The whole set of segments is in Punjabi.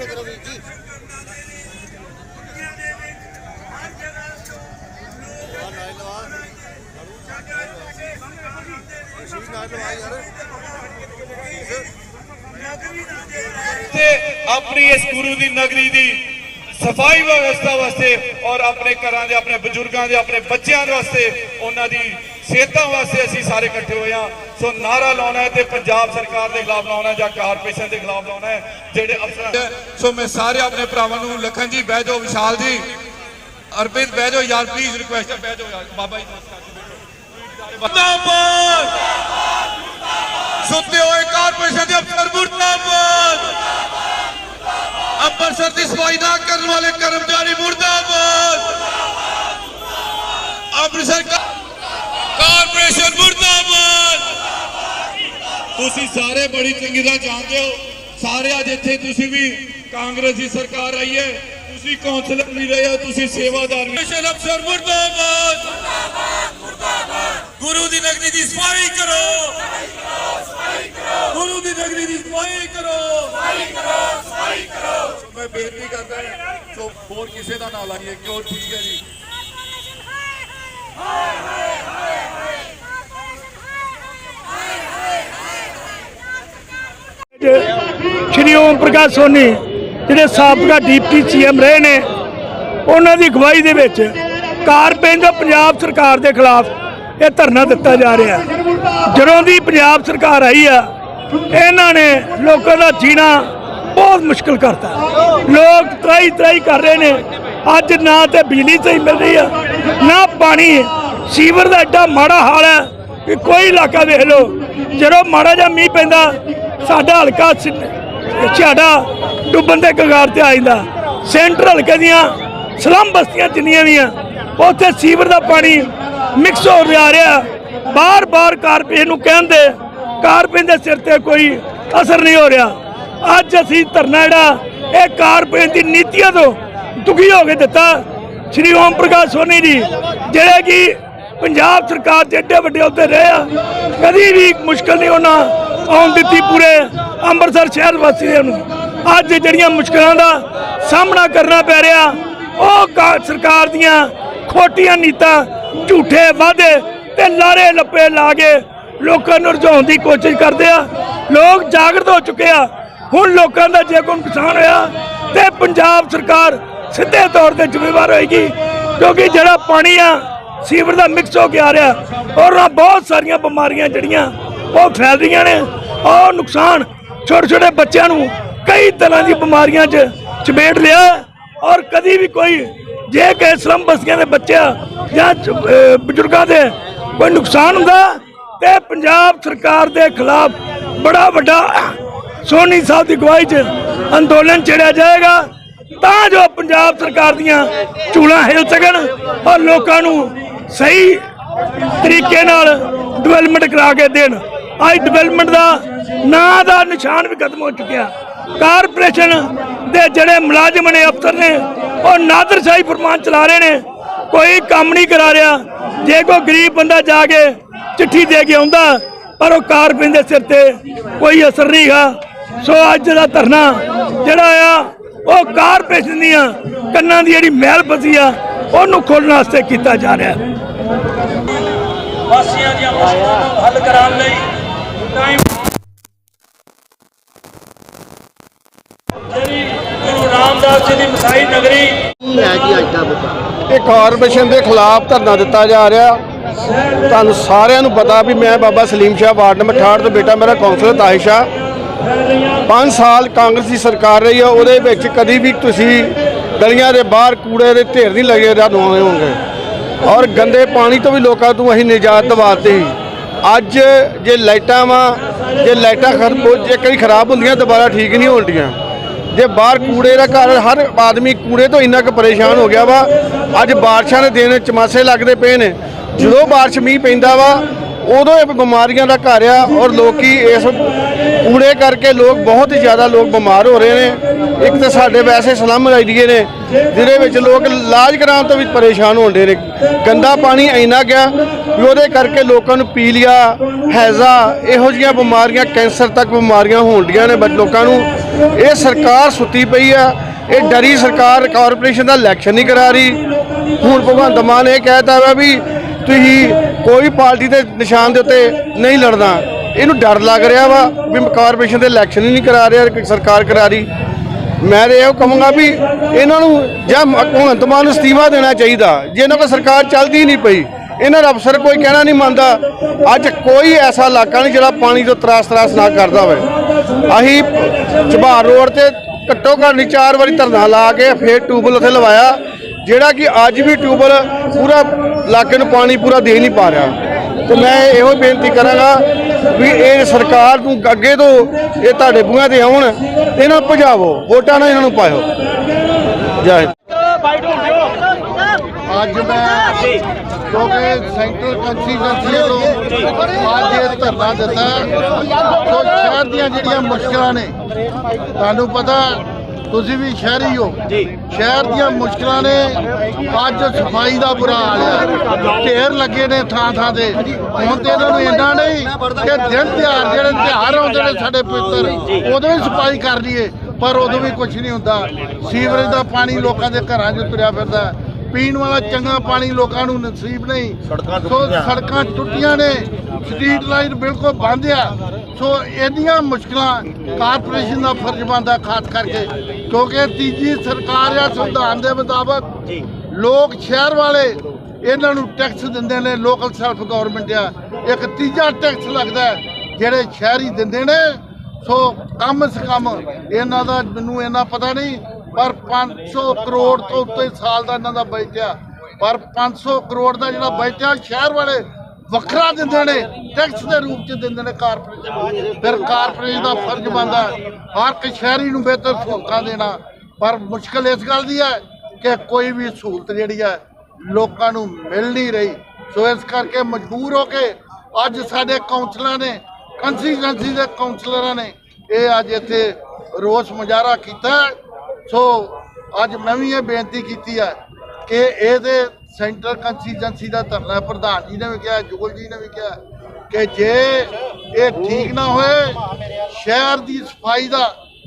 ਪਿੱਛੇ ਕਰੋ ਵੀਰ ਜੀ। ਨਾਲ ਲਵਾ ਸ਼ੀਸ਼ ਨਾਲ ਲਵਾ ਯਾਰ ਤੇ ਆਪਣੀ ਇਸ ਗੁਰੂ ਦੀ ਨਗਰੀ ਦੀ ਸਫ਼ਾਈ ਵਿਵਸਥਾ ਵਾਸਤੇ ਔਰ ਆਪਣੇ ਘਰਾਂ ਦੇ, ਆਪਣੇ ਬਜ਼ੁਰਗਾਂ ਦੇ, ਆਪਣੇ ਬੱਚਿਆਂ ਦੇ ਵਾਸਤੇ ਉਹਨਾਂ ਦੀ ਸਿਹਤਾਂ ਵਾਸਤੇ ਅਸੀਂ ਸਾਰੇ ਇਕੱਠੇ ਹੋਏ ਹਾਂ। ਸੋ ਨਾਰਾ ਲਾਉਣਾ ਹੈ ਤੇ ਪੰਜਾਬ ਸਰਕਾਰ ਦੇ ਖਿਲਾਫ ਲਾਉਣਾ ਜਾਂ ਕਾਰਪੋਰੇਸ਼ਨ ਦੇ ਖਿਲਾਫ ਲਾਉਣਾ ਹੈ, ਜਿਹੜੇ ਅਫਸਰਾਂ ਸੋ ਮੈਂ ਸਾਰੇ ਆਪਣੇ ਭਰਾਵਾਂ ਨੂੰ ਲਖਨ ਜੀ, ਬਹਿ ਜਾਓ ਵਿਸ਼ਾਲ ਜੀ। ਅਰਪਿਤ ਬਹਿ ਜਾਓ ਯਾਰ ਪਲੀਜ਼ ਰਿਕੁਐਸਟ ਹੈ, ਬਹਿ ਜਾਓ ਯਾਰ। ਬਾਬਾ ਜੀ ਮੁਰਦਾਬਾਦ! ਸੁੱਤੇ ਹੋਏ ਕਾਰਪੋਰੇਸ਼ਨ ਦੇ ਅਫਸਰ, ਮੁਰਦਾਬਾਦ! ਅੰਮ੍ਰਿਤਸਰ ਦੀ ਸਫ਼ਾਈ ਨਾ ਕਰਨ ਵਾਲੇ ਕਰਮਚਾਰੀ, ਮੁਰਦਾਬਾਦ! ਅੰਮ੍ਰਿਤਸਰ ਕਾਰਪੋਰੇਸ਼ਨ ਮੁਰਦਾਬਾਦ ਤੁਸੀਂ ਸਾਰੇ ਬੜੀ ਚੰਗੀ ਤਰ੍ਹਾਂ ਜਾਣਦੇ ਹੋ ਸਾਰੇ ਅੱਜ ਇੱਥੇ ਤੁਸੀਂ ਵੀ ਕਾਂਗਰਸ ਦੀ ਸਰਕਾਰ ਆਈ ਹੈ ਤੁਸੀਂ ਕੌਂਸਲਰ ਵੀ ਰਹੇ ਹੋ ਤੁਸੀਂ ਸੇਵਾਦਾਰ ਵੀ ਕਾਰਪੋਰੇਸ਼ਨ ਅਫਸਰ ਮੁਰਦਾਬਾਦ ਗੁਰੂ ਦੀ ਨਗਰੀ ਦੀ ਸਫ਼ਾਈ ਕਰੋ ਗੁਰੂ ਦੀ ਨਗਰੀ ਦੀ ਸਫ਼ਾਈ ਕਰੋ ਸੋ ਮੈਂ ਬੇਨਤੀ ਕਰਦਾ ਹਾਂ, ਸੋ ਹੋਰ ਕਿਸੇ ਦਾ ਨਾ ਲਾਈਏ ਕਿਉਂ ਠੀਕ ਹੈ ਜੀ ਸ਼੍ਰੀ ਓਮ ਪ੍ਰਕਾਸ਼ ਸੋਨੀ, ਜਿਹੜੇ ਸਾਬਕਾ ਡਿਪਟੀ ਸੀਐਮ ਰਹੇ ਨੇ, ਉਹਨਾਂ ਦੀ ਅਗਵਾਈ ਦੇ ਵਿੱਚ ਕਾਰਪੈਂਟਰ ਪੰਜਾਬ ਸਰਕਾਰ ਦੇ ਖਿਲਾਫ ਇਹ ਧਰਨਾ ਦਿੱਤਾ ਜਾ ਰਿਹਾ ਜਦੋਂ ਦੀ ਪੰਜਾਬ ਸਰਕਾਰ ਆਈ ਆ, ਇਹਨਾਂ ਨੇ ਲੋਕਾਂ ਦਾ ਜੀਣਾ ਬਹੁਤ ਮੁਸ਼ਕਲ ਕਰਤਾ। ਲੋਕ ਤਰਾਈ ਤਰਾਈ ਕਰ ਰਹੇ ਨੇ। ਅੱਜ ਨਾ ਤੇ ਬਿਜਲੀ ਸਹੀ ਮਿਲ ਰਹੀ ਆ, ਨਾ ਪਾਣੀ। ਸੀਵਰ ਦਾ ਐਡਾ ਮਾੜਾ ਹਾਲ ਹੈ ਕਿ ਕੋਈ ਇਲਾਕਾ ਵੇਖ ਲਓ, ਜਦੋਂ ਮਾੜਾ ਜਿਹਾ ਮੀਂਹ ਪੈਂਦਾ ਸਾਡਾ ਹਲਕਾ ਛਾੜਾ ਡੁੱਬਣ ਦੇ ਕਗਾਰ ਤੇ ਆ ਜਾਂਦਾ। ਸੈਂਟਰ ਹਲਕੇ ਦੀਆਂ ਸਲਮ ਬਸਤੀਆਂ ਜਿੰਨੀਆਂ ਵੀ ਆ, ਉੱਥੇ ਸੀਵਰ ਦਾ ਪਾਣੀ ਮਿਕਸ ਹੋ ਰਿਹਾ ਰਿਹਾ। ਬਾਰ-ਬਾਰ ਕਾਰਪੋਰੇਸ਼ਨ ਨੂੰ ਕਹਿੰਦੇ ਕਾਰਪੋਰੇਸ਼ਨ ਦੇ ਸਿਰ ਤੇ ਕੋਈ ਅਸਰ ਨਹੀਂ ਹੋ ਰਿਹਾ। ਅੱਜ ਅਸੀਂ ਧਰਨਾ ਜਿਹੜਾ, ਇਹ ਕਾਰਪੋਰੇਸ਼ਨ ਦੀ ਨੀਤੀਆਂ ਤੋਂ ਦੁਖੀ ਹੋ ਕੇ ਦਿੱਤਾ। ਸ਼੍ਰੀ ਓਮ ਪ੍ਰਕਾਸ਼ ਸੋਨੀ ਜੀ, ਜਿਹੜੇ ਕਿ ਪੰਜਾਬ ਸਰਕਾਰ ਦੇ ਏਡੇ ਵੱਡੇ ਉੱਤੇ ਰਹੇ ਆ, ਕਦੀ ਵੀ ਮੁਸ਼ਕਲ ਨਹੀਂ ਹੋਣਾ। ਆਉਣ ਦਿੱਤੀ ਪੂਰੇ ਅੰਮ੍ਰਿਤਸਰ ਸ਼ਹਿਰ ਵਾਸੀਆਂ ਨੂੰ। ਅੱਜ ਜਿਹੜੀਆਂ ਮੁਸ਼ਕਲਾਂ ਦਾ ਸਾਹਮਣਾ ਕਰਨਾ ਪੈ ਰਿਹਾ, ਉਹ ਸਰਕਾਰ ਦੀਆਂ ਖੋਟੀਆਂ ਨੀਤਾਂ ਝੂਠੇ ਵਾਅਦੇ ਤੇ ਲਾਰੇ ਲੱਪੇ ਲਾ ਕੇ ਲੋਕਾਂ ਨੂੰ ਰਝਾਉਣ ਦੀ ਕੋਸ਼ਿਸ਼ ਕਰਦੇ ਆ। ਲੋਕ ਜਾਗਰਤ ਹੋ ਚੁੱਕੇ ਆ। ਹੁਣ ਲੋਕਾਂ ਦਾ ਜੇ ਕੋਈ ਨੁਕਸਾਨ ਹੋਇਆ ਤੇ ਪੰਜਾਬ ਸਰਕਾਰ ਸਿੱਧੇ ਤੌਰ ਤੇ ਜ਼ਿੰਮੇਵਾਰ ਹੋਏਗੀ, ਕਿਉਂਕਿ ਜਿਹੜਾ ਪਾਣੀ ਆ, ਸੀਵਰ ਦਾ ਮਿਕਸ ਹੋ ਕੇ ਆ ਰਿਹਾ। ਔਰ ਬਹੁਤ ਸਾਰੀਆਂ ਬਿਮਾਰੀਆਂ ਜਿਹੜੀਆਂ ਉਹ ਫੈਲ ਰਹੀਆਂ ਨੇ। ਉਹ ਨੁਕਸਾਨ ਛੋਟੇ ਛੋਟੇ ਬੱਚਿਆਂ ਨੂੰ ਕਈ ਤਰ੍ਹਾਂ ਦੀ ਬਿਮਾਰੀਆਂ 'ਚ ਚਪੇਟ ਲਿਆ। ਔਰ ਕਦੀ ਵੀ ਕੋਈ ਜੇ ਕਿ ਸਲਮ ਬਸਤੀਆਂ ਦੇ ਬੱਚਿਆਂ ਜਾਂ ਬਜ਼ੁਰਗਾਂ ਦੇ ਕੋਈ ਨੁਕਸਾਨ ਹੁੰਦਾ ਤੇ ਪੰਜਾਬ ਸਰਕਾਰ ਦੇ ਖਿਲਾਫ ਬੜਾ ਵੱਡਾ ਸੋਨੀ ਸਾਹਿਬ ਦੀ ਅਗਵਾਈ 'ਚ ਅੰਦੋਲਨ ਛੇੜਿਆ ਜਾਏਗਾ। ਤਾਂ ਜੋ ਪੰਜਾਬ ਸਰਕਾਰ ਦੀਆਂ ਚੂਲਾਂ ਹਿਲ ਸਕਣ ਔਰ ਲੋਕਾਂ ਨੂੰ ਸਹੀ ਤਰੀਕੇ ਨਾਲ ਡਿਵੈਲਪਮੈਂਟ ਕਰਾ ਕੇ ਦੇਣ। ਅੱਜ ਡਿਵੈਲਪਮੈਂਟ ਦਾ ਨਾਂ ਦਾ ਨਿਸ਼ਾਨ ਵੀ ਖਤਮ ਹੋ ਚੁੱਕਿਆ। ਕਾਰਪੋਰੇਸ਼ਨ ਦੇ ਜਿਹੜੇ ਮੁਲਾਜ਼ਮ ਨੇ, ਅਫਸਰ ਨੇ, ਉਹ ਨਾਦਰਸ਼ਾਹੀ ਫਰਮਾਨ ਚਲਾ ਰਹੇ ਨੇ। ਕੋਈ ਕੰਮ ਨਹੀਂ ਕਰਾ ਰਿਹਾ। ਜੇ ਕੋਈ ਗਰੀਬ ਬੰਦਾ ਜਾ ਕੇ ਚਿੱਠੀ ਦੇ ਕੇ ਆਉਂਦਾ, ਪਰ ਉਹ ਕਾਰਪੋਰੇਸ਼ਨ ਦੇ ਸਿਰ ਤੇ ਕੋਈ ਅਸਰ ਨਹੀਂ ਨਹੀਂਗਾ ਸੋ ਅੱਜ ਦਾ ਧਰਨਾ ਜਿਹੜਾ ਆ, ਉਹ ਕਾਰਪੋਰੇਸ਼ਨ ਦੀਆਂ ਕੰਨਾਂ ਦੀ ਜਿਹੜੀ ਮਹਿਲ ਫਸੀ ਆ, ਉਹਨੂੰ ਖੋਲਣ ਵਾਸਤੇ ਕੀਤਾ ਜਾ ਰਿਹਾ। ਵਾਸੀਆਂ ਦੀਆਂ ਮੁਸ਼ਕਲਾਂ ਨੂੰ ਹੱਲ ਕਰਾਉਣ ਲਈ ਜਿਹੜੀ ਗੁਰੂ ਰਾਮਦਾਸ ਜੀ ਦੀ ਮਸਾਈ ਨਗਰੀ। ਹੈ ਜੀ ਅੱਜ ਦਾ ਮੁੱਦਾ ਇਹ ਕਾਰਪੋਰੇਸ਼ਨ ਦੇ ਖਿਲਾਫ ਧਰਨਾ ਦਿੱਤਾ ਜਾ ਰਿਹਾ। ਤੁਹਾਨੂੰ ਸਾਰਿਆਂ ਨੂੰ ਪਤਾ ਵੀ ਮੈਂ ਬਾਬਾ ਸਲੀਮ ਸ਼ਾਹ ਵਾਰਡ ਨੰਬਰ 68 ਤੋਂ ਬੇਟਾ ਮੇਰਾ ਕੌਂਸਲਰ ਤਾਹਿਸ਼ਾ 5 ਸਾਲ ਕਾਂਗਰਸ ਦੀ ਸਰਕਾਰ ਰਹੀ ਆ, ਉਹਦੇ ਵਿੱਚ ਕਦੀ ਵੀ ਤੁਸੀਂ ਗਲੀਆਂ ਦੇ ਬਾਹਰ, ਕੂੜੇ ਦੇ ਢੇਰ ਨਹੀਂ ਲੱਗੇ ਰਹਿ ਹੋਣਗੇ। ਔਰ ਗੰਦੇ ਪਾਣੀ ਤੋਂ ਵੀ ਲੋਕਾਂ ਤੋਂ ਅਸੀਂ ਨਿਜਾਤ ਦਿਵਾਤੇ ਸੀ ਅੱਜ ਜੇ ਲਾਈਟਾਂ ਵਾ, ਜੇ ਲਾਈਟਾਂ ਖਰਾਬ ਜੇ ਕਈ ਖਰਾਬ ਹੁੰਦੀਆਂ, ਦੁਬਾਰਾ ਠੀਕ ਨਹੀਂ ਹੋਣਦੀਆਂ ਜੇ ਬਾਹਰ ਕੂੜੇ ਦਾ ਘਰ, ਹਰ ਆਦਮੀ ਕੂੜੇ ਤੋਂ ਇੰਨਾ ਕੁ ਪਰੇਸ਼ਾਨ ਹੋ ਗਿਆ ਵਾ, ਅੱਜ ਬਾਰਿਸ਼ਾਂ ਦੇ ਦਿਨ ਚਮਾਸੇ ਲੱਗਦੇ ਪਏ ਨੇ। ਜਦੋਂ ਬਾਰਿਸ਼ ਮੀਂਹ ਪੈਂਦਾ ਵਾ, ਉਦੋਂ ਇਹ ਬਿਮਾਰੀਆਂ ਦਾ ਘਰ ਆ ਔਰ ਲੋਕੀ ਇਸ ਕੂੜੇ ਕਰਕੇ ਲੋਕ ਬਹੁਤ ਹੀ ਜ਼ਿਆਦਾ ਲੋਕ ਬਿਮਾਰ ਹੋ ਰਹੇ ਨੇ। ਇੱਕ ਤਾਂ ਸਾਡੇ ਵੈਸੇ ਸਲਮ ਏਰੀਏ ਨੇ, ਜਿਹਦੇ ਵਿੱਚ ਲੋਕ ਇਲਾਜ ਕਰਾਉਣ ਤੋਂ ਵੀ ਪਰੇਸ਼ਾਨ ਹੁੰਦੇ ਨੇ। ਗੰਦਾ ਪਾਣੀ ਇੰਨਾ ਗਿਆ ਵੀ ਉਹਦੇ ਕਰਕੇ ਲੋਕਾਂ ਨੂੰ ਪੀਲੀਆ, ਹੈਜ਼ਾ, ਇਹੋ ਜਿਹੀਆਂ ਬਿਮਾਰੀਆਂ, ਕੈਂਸਰ ਤੱਕ ਬਿਮਾਰੀਆਂ ਹੋਣਡੀਆਂ ਨੇ। ਬੱਚ ਲੋਕਾਂ ਨੂੰ ਇਹ ਸਰਕਾਰ ਸੁੱਤੀ ਪਈ ਆ, ਇਹ ਡਰੀ ਸਰਕਾਰ ਕਾਰਪੋਰੇਸ਼ਨ ਦਾ ਇਲੈਕਸ਼ਨ ਨਹੀਂ ਕਰਾ ਰਹੀ। ਹੁਣ ਭਗਵੰਤ ਮਾਨ ਇਹ ਕਹਿਤਾ ਵਾ ਵੀ ਤੁਸੀਂ ਕੋਈ ਪਾਰਟੀ ਦੇ ਨਿਸ਼ਾਨ ਦੇ ਉੱਤੇ ਨਹੀਂ ਲੜਨਾ। ਇਹਨੂੰ ਡਰ ਲੱਗ ਰਿਹਾ ਵਾ ਵੀ ਕਾਰਪੋਰੇਸ਼ਨ ਦੇ ਇਲੈਕਸ਼ਨ ਹੀ ਨਹੀਂ ਕਰਾ ਰਿਹਾ ਸਰਕਾਰ ਕਰਾ ਰਹੀ। ਮੈਂ ਤਾਂ ਇਹੋ ਕਹਾਂਗਾ ਵੀ ਇਹਨਾਂ ਨੂੰ ਜਾਂ ਭਗਵੰਤ ਮਾਨ ਨੂੰ ਅਸਤੀਫਾ ਦੇਣਾ ਚਾਹੀਦਾ। ਜੇ ਇਹਨਾਂ ਕੋਲ ਸਰਕਾਰ ਚੱਲਦੀ ਨਹੀਂ ਪਈ, ਇਹਨਾਂ ਦਾ ਅਫਸਰ ਕੋਈ ਕਹਿਣਾ ਨਹੀਂ ਮੰਨਦਾ। ਅੱਜ ਕੋਈ ਐਸਾ ਇਲਾਕਾ ਨਹੀਂ ਜਿਹੜਾ ਪਾਣੀ ਤੋਂ ਤਰਾਸ ਤਰਾਸ ਨਾ ਕਰਦਾ ਹੋਵੇ। ਅਸੀਂ ਚਬਾਰ ਰੋਡ ਤੇ ਘੱਟੋ ਘੱਟ ਨਹੀਂ, ਚਾਰ ਵਾਰੀ ਧਰਨਾ ਲਾ ਕੇ ਫੇਰ ਟਿਊਬਲ ਉੱਥੇ ਲਵਾਇਆ, ਜਿਹੜਾ ਕਿ ਅੱਜ ਵੀ ਟਿਊਬਲ ਪੂਰਾ ਇਲਾਕੇ ਨੂੰ ਪਾਣੀ ਪੂਰਾ ਦੇ ਨਹੀਂ ਪਾ ਰਿਹਾ। ਤੇ ਮੈਂ ਇਹੋ ਬੇਨਤੀ ਕਰਾਂਗਾ ਵੀ ਇਹ ਸਰਕਾਰ ਨੂੰ ਅੱਗੇ ਤੋਂ ਇਹ ਤੁਹਾਡੇ ਬੂਹਾਂ ਤੇ ਆਉਣ, ਇਹਨਾਂ ਭਜਾਵੋ, ਵੋਟਾਂ ਨਾਲ ਇਹਨਾਂ ਨੂੰ ਪਾਇਓ। ਜੈ ਅੱਜ ਮੈਂ ਕਿਉਂਕਿ ਸੈਂਟਰਲ ਕੰਸਟੀਟੈਂਸੀ ਵੱਲੋਂ ਅੱਜ ਇਹ ਧਰਨਾ ਦਿੱਤਾ ਸੋ ਸ਼ਹਿਰ ਦੀਆਂ ਜਿਹੜੀਆਂ ਮੁਸ਼ਕਲਾਂ ਨੇ, ਤੁਹਾਨੂੰ ਪਤਾ ਤੁਸੀਂ ਵੀ ਸ਼ਹਿਰੀ ਹੋ। ਸ਼ਹਿਰ ਦੀਆਂ ਮੁਸ਼ਕਲਾਂ ਨੇ ਅੱਜ ਸਫ਼ਾਈ ਦਾ ਬੁਰਾ ਹਾਲ ਹੈ। ਢੇਰ ਲੱਗੇ ਨੇ ਥਾਂ ਥਾਂ ਤੇ। ਹੁਣ ਤੇ ਇਹਨਾਂ ਨੂੰ ਇੰਨਾ ਨਹੀਂ ਕਿ ਦਿਨ ਤਿਉਹਾਰ ਜਿਹੜੇ ਤਿਉਹਾਰ ਆਉਂਦੇ ਨੇ ਸਾਡੇ ਪਿੱਤਰ ਉਦੋਂ ਹੀ ਸਫ਼ਾਈ ਕਰ ਲਈਏ। ਪਰ ਉਦੋਂ ਵੀ ਕੁਝ ਨਹੀਂ ਹੁੰਦਾ। ਸੀਵਰੇਜ ਦਾ ਪਾਣੀ ਲੋਕਾਂ ਦੇ ਘਰਾਂ 'ਚ ਤੁਰਿਆ ਫਿਰਦਾ। ਪੀਣ ਵਾਲਾ ਚੰਗਾ ਪਾਣੀ ਲੋਕਾਂ ਨੂੰ ਨਸੀਬ ਨਹੀਂ। ਸੋ ਸੜਕਾਂ ਟੁੱਟੀਆਂ ਨੇ। ਸਟਰੀਟ ਲਾਈਟ ਬਿਲਕੁਲ ਬੰਦ ਆ। ਸੋ ਇੰਨੀਆਂ ਮੁਸ਼ਕਲਾਂ ਕਾਰਪੋਰੇਸ਼ਨ ਦਾ ਫਰਜ਼ ਬਣਦਾ ਖਾਸ ਕਰਕੇ। ਕਿਉਂਕਿ ਤੀਜੀ ਸਰਕਾਰ ਆ ਸੰਵਿਧਾਨ ਦੇ ਮੁਤਾਬਕ। ਲੋਕ ਸ਼ਹਿਰ ਵਾਲੇ ਇਹਨਾਂ ਨੂੰ ਟੈਕਸ ਦਿੰਦੇ ਨੇ ਲੋਕਲ ਸੈਲਫ ਗਵਰਨਮੈਂਟ ਆ। ਇੱਕ ਤੀਜਾ ਟੈਕਸ ਲੱਗਦਾ ਜਿਹੜੇ ਸ਼ਹਿਰੀ ਦਿੰਦੇ ਨੇ। ਸੋ ਕਮ ਸੇ ਕਮ ਇਹਨਾਂ ਦਾ ਮੈਨੂੰ ਇਹਨਾਂ ਪਤਾ ਨਹੀਂ ਪਰ 500 ਕਰੋੜ ਤੋਂ ਉੱਤੇ ਸਾਲ ਦਾ ਇਹਨਾਂ ਦਾ ਬਜਟ ਆ ਪਰ 500 ਕਰੋੜ ਦਾ ਜਿਹੜਾ ਬਜਟ ਆ ਸ਼ਹਿਰ ਵਾਲੇ ਵੱਖਰਾ ਦਿੰਦੇ ਨੇ ਟੈਕਸ ਦੇ ਰੂਪ ਚ ਦਿੰਦੇ ਨੇ ਕਾਰਪੋਰੇਸ਼ਨ ਫਿਰ ਕਾਰਪੋਰੇਸ਼ਨ ਦਾ ਫਰਜ਼ ਬਣਦਾ ਹਰ ਇੱਕ ਸ਼ਹਿਰੀ ਨੂੰ ਬਿਹਤਰ ਸਹੂਲਤਾਂ ਦੇਣਾ। ਪਰ ਮੁਸ਼ਕਲ ਇਸ ਗੱਲ ਦੀ ਹੈ ਕਿ ਕੋਈ ਵੀ ਸਹੂਲਤ ਜਿਹੜੀ ਹੈ, ਲੋਕਾਂ ਨੂੰ ਮਿਲ ਨਹੀਂ ਰਹੀ। ਸੋ ਇਸ ਕਰਕੇ ਮਜਬੂਰ ਹੋ ਕੇ ਅੱਜ ਸਾਡੇ ਕਾਉਂਸਲਰਾਂ ਨੇ ਕੰਸਟੀਟੈਂਸੀ ਦੇ ਕਾਉਂਸਲਰਾਂ ਨੇ ਇਹ ਅੱਜ ਇੱਥੇ ਰੋਸ ਮੁਜ਼ਾਹਰਾ ਕੀਤਾ ਸੋ ਅੱਜ ਮੈਂ ਵੀ ਇਹ ਬੇਨਤੀ ਕੀਤੀ ਹੈ ਕਿ ਇਹਦੇ ਸੈਂਟਰਲ ਕੰਸਟੀਟੈਂਸੀ ਦਾ ਧਰਨਾ। ਪ੍ਰਧਾਨ ਜੀ ਨੇ ਵੀ ਕਿਹਾ ਜੁਗਲ ਜੀ ਨੇ ਵੀ ਕਿਹਾ ਕਿ ਜੇ ਇਹ ਠੀਕ ਨਾ ਹੋਏ ਸ਼ਹਿਰ ਦੀ ਸਫ਼ਾਈ ਦਾ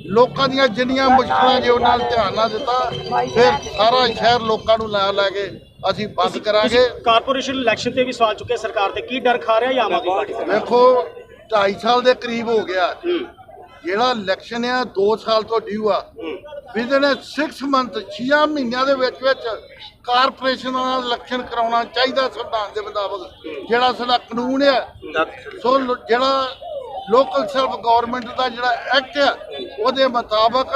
ਲੋਕਾਂ ਦੀਆਂ ਜਿੰਨੀਆਂ ਮੁਸ਼ਕਲਾਂ ਜੇ ਉਹਨਾਂ ਨਾਲ ਧਿਆਨ ਨਾ ਦਿੱਤਾ ਫਿਰ ਸਾਰਾ ਸ਼ਹਿਰ ਲੋਕਾਂ ਨੂੰ ਲੈ ਲੈ ਕੇ ਅਸੀਂ ਬੰਦ ਕਰਾਂਗੇ ਕਾਰਪੋਰੇਸ਼ਨ ਇਲੈਕਸ਼ਨ ਤੇ ਵੀ ਸਵਾਲ ਚੁੱਕੇ ਸਰਕਾਰ ਤੇ ਕੀ ਡਰ ਖਾ ਰਿਹਾ ਜਾਂ ਆਮ ਆਦਮੀ ਪਾਰਟੀ? ਵੇਖੋ 2.5 ਸਾਲ ਦੇ ਕਰੀਬ ਹੋ ਗਿਆ ਜਿਹੜਾ ਇਲੈਕਸ਼ਨ ਆ 2 ਸਾਲ ਤੋਂ ਡਿਊ ਆ। ਵਿਦਨ 6 ਮੰਥ 6 ਮਹੀਨਿਆਂ ਦੇ ਵਿੱਚ ਵਿੱਚ ਕਾਰਪੋਰੇਸ਼ਨ ਨਾਲ ਇਲੈਕਸ਼ਨ ਕਰਾਉਣਾ ਚਾਹੀਦਾ ਸੰਵਿਧਾਨ ਦੇ ਮੁਤਾਬਕ ਜਿਹੜਾ ਸਾਡਾ ਕਾਨੂੰਨ ਆ। ਸੋ ਜਿਹੜਾ ਲੋਕਲ ਸੈਲਫ ਗਵਰਨਮੈਂਟ ਦਾ ਜਿਹੜਾ ਐਕਟ ਆ ਉਹਦੇ ਮੁਤਾਬਕ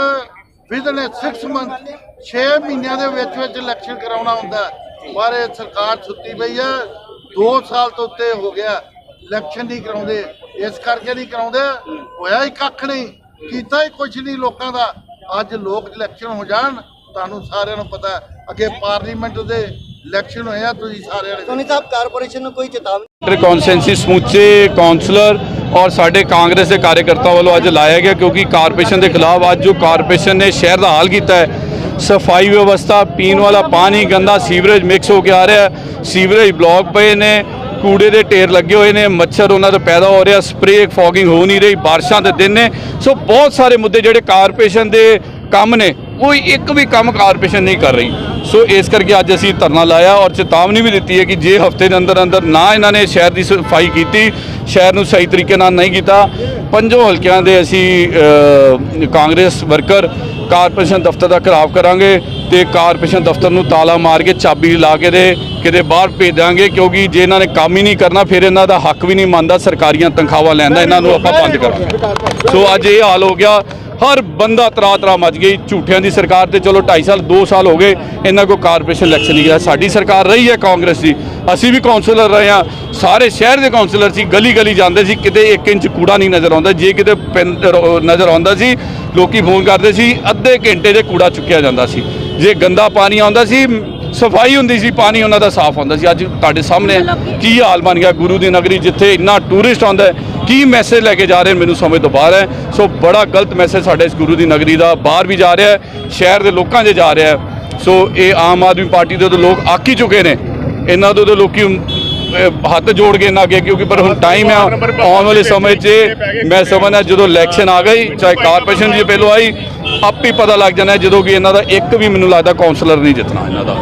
ਵਿਦਨ 6 ਮੰਥ 6 ਮਹੀਨਿਆਂ ਦੇ ਵਿੱਚ ਵਿੱਚ ਇਲੈਕਸ਼ਨ ਕਰਾਉਣਾ ਹੁੰਦਾ। ਪਰ ਇਹ ਸਰਕਾਰ ਸੁੱਤੀ ਪਈ ਹੈ 2 ਸਾਲ ਤੋਂ ਉੱਤੇ ਹੋ ਗਿਆ। ਇਲੈਕਸ਼ਨ ਨਹੀਂ ਕਰਾਉਂਦੇ ਇਸ ਕਰਕੇ ਨਹੀਂ ਕਰਾਉਂਦੇ ਹੋਇਆ ਹੀ ਕੱਖ ਨਹੀਂ ਕੀਤਾ ਹੀ ਕੁਝ ਨਹੀਂ ਲੋਕਾਂ ਦਾ। ਅੱਜ ਲੋਕ ਇਲੈਕਸ਼ਨ ਹੋ ਜਾਣ ਤੁਹਾਨੂੰ ਸਾਰਿਆਂ ਨੂੰ ਪਤਾ ਅੱਗੇ ਪਾਰਲੀਮੈਂਟ ਦੇ ਇਲੈਕਸ਼ਨ ਹੋਏ ਆ ਤੁਸੀਂ ਸਾਰਿਆਂ ਨੇ ਸੋਨੀ ਸਾਹਿਬ ਕਾਰਪੋਰੇਸ਼ਨ ਨੂੰ ਕੋਈ ਚੇਤਾਵਨੀ ਕੌਂਸੈਂਸੀ ਸਮੁੱਚੇ ਕਾਉਂਸਲਰ ਔਰ ਸਾਡੇ ਕਾਂਗਰਸ ਦੇ ਕਾਰਜਕਰਤਾਵਾਂ ਵੱਲੋਂ ਅੱਜ ਲਾਇਆ ਗਿਆ ਕਿਉਂਕਿ ਕਾਰਪੋਰੇਸ਼ਨ ਦੇ ਖਿਲਾਫ ਅੱਜ ਜੋ ਕਾਰਪੋਰੇਸ਼ਨ ਨੇ ਸ਼ਹਿਰ ਦਾ ਹਾਲ ਕੀਤਾ ਹੈ ਸਫ਼ਾਈ ਵਿਵਸਥਾ ਪੀਣ ਵਾਲਾ ਪਾਣੀ ਗੰਦਾ ਸੀਵਰੇਜ ਮਿਕਸ ਹੋ ਕੇ ਆ ਰਿਹਾ ਹੈ ਸੀਵਰੇਜ ਬਲੌਕ ਪਏ ਨੇ ਕੂੜੇ ਦੇ ਢੇਰ ਲੱਗੇ ਹੋਏ ਨੇ, ਮੱਛਰ ਉਹਨਾਂ ਤੋਂ ਪੈਦਾ ਹੋ ਰਿਹਾ, ਸਪਰੇਅ ਫੌਗਿੰਗ ਹੋ ਨਹੀਂ ਰਹੀ, ਬਾਰਿਸ਼ਾਂ ਦੇ ਦਿਨ ਨੇ। ਸੋ ਬਹੁਤ ਸਾਰੇ ਮੁੱਦੇ ਜਿਹੜੇ ਕਾਰਪੋਰੇਸ਼ਨ ਦੇ ਕੰਮ ਨੇ ਕੋਈ ਇੱਕ ਵੀ ਕੰਮ ਕਾਰਪੋਰੇਸ਼ਨ ਨਹੀਂ ਕਰ ਰਹੀ। ਸੋ ਇਸ ਕਰਕੇ ਅੱਜ ਅਸੀਂ ਧਰਨਾ ਲਾਇਆ ਔਰ ਚੇਤਾਵਨੀ ਵੀ ਦਿੱਤੀ ਹੈ ਕਿ ਜੇ ਹਫ਼ਤੇ ਦੇ ਅੰਦਰ ਅੰਦਰ ਨਾ ਇਹਨਾਂ ਨੇ ਸ਼ਹਿਰ ਦੀ ਸਫ਼ਾਈ ਕੀਤੀ, ਸ਼ਹਿਰ ਨੂੰ ਸਹੀ ਤਰੀਕੇ ਨਾਲ ਨਹੀਂ ਕੀਤਾ, ਪੰਜੋਂ ਹਲਕਿਆਂ ਦੇ ਅਸੀਂ ਕਾਂਗਰਸ ਵਰਕਰ ਕਾਰਪੋਰੇਸ਼ਨ ਦਫ਼ਤਰ ਦਾ ਘਿਰਾਵ ਕਰਾਂਗੇ ਤੇ ਕਾਰਪੋਰੇਸ਼ਨ ਦਫ਼ਤਰ ਨੂੰ ਤਾਲਾ ਮਾਰ ਕੇ ਚਾਬੀ ਲਾ ਕੇ ਦੇ ਕਿਤੇ ਬਾਹਰ ਭੇਜ ਦਾਂਗੇ ਕਿਉਂਕਿ ਜੇ ਇਹਨਾਂ ਨੇ ਕੰਮ ਹੀ ਨਹੀਂ ਕਰਨਾ, ਫਿਰ ਇਹਨਾਂ ਦਾ ਹੱਕ ਵੀ ਨਹੀਂ ਮੰਨਦਾ, ਸਰਕਾਰੀਆਂ ਤਨਖਾਹਾਂ ਲੈਣ ਦਾ ਇਹਨਾਂ ਨੂੰ ਆਪਾਂ ਬੰਦ ਕਰਾਂਗੇ। ਸੋ ਅੱਜ ਇਹ ਹਾਲ ਹੋ ਗਿਆ। ਹਰ ਬੰਦਾ ਤਰਾ ਤਰਾ ਮਚ ਗਈ ਝੂਠਿਆਂ ਦੀ ਸਰਕਾਰ ਤੇ ਚਲੋ 2.5 ਸਾਲ 2 ਸਾਲ ਹੋ ਗਏ ਇਹਨਾਂ ਕੋ ਕਾਰਪੋਰੇਸ਼ਨ ਇਲੈਕਸ਼ਨ ਨਹੀਂ ਗਿਆ। ਸਾਡੀ ਸਰਕਾਰ ਰਹੀ ਹੈ ਕਾਂਗਰਸ ਦੀ। ਅਸੀਂ ਵੀ ਕਾਉਂਸਲਰ ਰਹੇ ਹਾਂ। ਸਾਰੇ ਸ਼ਹਿਰ ਦੇ ਕਾਉਂਸਲਰ ਸੀ ਗਲੀ ਗਲੀ ਜਾਂਦੇ ਸੀ ਕਿਤੇ 1 ਇੰਚ ਕੂੜਾ ਨਹੀਂ ਨਜ਼ਰ ਆਉਂਦਾ। ਜੇ ਕਿਤੇ ਨਜ਼ਰ ਆਉਂਦਾ ਸੀ ਲੋਕੀ ਫੋਨ ਕਰਦੇ ਸੀ ਅੱਧੇ ਘੰਟੇ ਦੇ ਕੂੜਾ ਚੁੱਕਿਆ ਜਾਂਦਾ ਸੀ। ਜੇ ਗੰਦਾ ਪਾਣੀ ਆਉਂਦਾ ਸੀ ਸਫ਼ਾਈ ਹੁੰਦੀ ਸੀ ਪਾਣੀ ਉਹਨਾਂ ਦਾ ਸਾਫ਼ ਹੁੰਦਾ ਸੀ। ਅੱਜ ਤੁਹਾਡੇ ਸਾਹਮਣੇ। ਕੀ ਹਾਲ ਬਣ ਗਿਆ ਗੁਰੂ ਦੀ ਨਗਰੀ ਜਿੱਥੇ ਇੰਨਾ ਟੂਰਿਸਟ ਆਉਂਦਾ ਕੀ ਮੈਸੇਜ ਲੈ ਕੇ ਜਾ ਰਹੇ ਮੈਨੂੰ ਸਮਝ ਤੋਂ ਬਾਹਰ ਹੈ। ਸੋ ਬੜਾ ਗਲਤ ਮੈਸੇਜ ਸਾਡੇ ਇਸ ਗੁਰੂ ਦੀ ਨਗਰੀ ਦਾ ਬਾਹਰ ਵੀ ਜਾ ਰਿਹਾ ਹੈ, ਸ਼ਹਿਰ ਦੇ ਲੋਕਾਂ 'ਚ ਜਾ ਰਿਹਾ ਹੈ। ਸੋ ਇਹ ਆਮ ਆਦਮੀ ਪਾਰਟੀ ਦੇ ਤੋਂ ਲੋਕ ਆਕੀ ਚੁੱਕੇ ਨੇ। ਇਹਨਾਂ ਤੋਂ ਤਾਂ ਲੋਕੀ ਹੱਥ ਜੋੜ ਕੇ ਨਾ ਅੱਗੇ ਕਿਉਂਕਿ ਪਰ ਹੁਣ ਟਾਈਮ ਆ ਆਉਣ ਵਾਲੇ ਸਮੇਂ 'ਚ ਮੈਂ ਸਮਝਦਾ ਜਦੋਂ ਇਲੈਕਸ਼ਨ ਆ ਗਈ, ਚਾਹੇ ਕਾਰਪੋਰੇਸ਼ਨ ਦੀ ਪਹਿਲੋਂ ਆਈ, ਆਪ ਹੀ ਪਤਾ ਲੱਗ ਜਾਣਾ ਜਦੋਂ ਕਿ ਇਹਨਾਂ ਦਾ ਇੱਕ ਵੀ ਮੈਨੂੰ ਲੱਗਦਾ ਕਾਉਂਸਲਰ ਨਹੀਂ ਜਿੱਤਣਾ ਇਹਨਾਂ ਦਾ।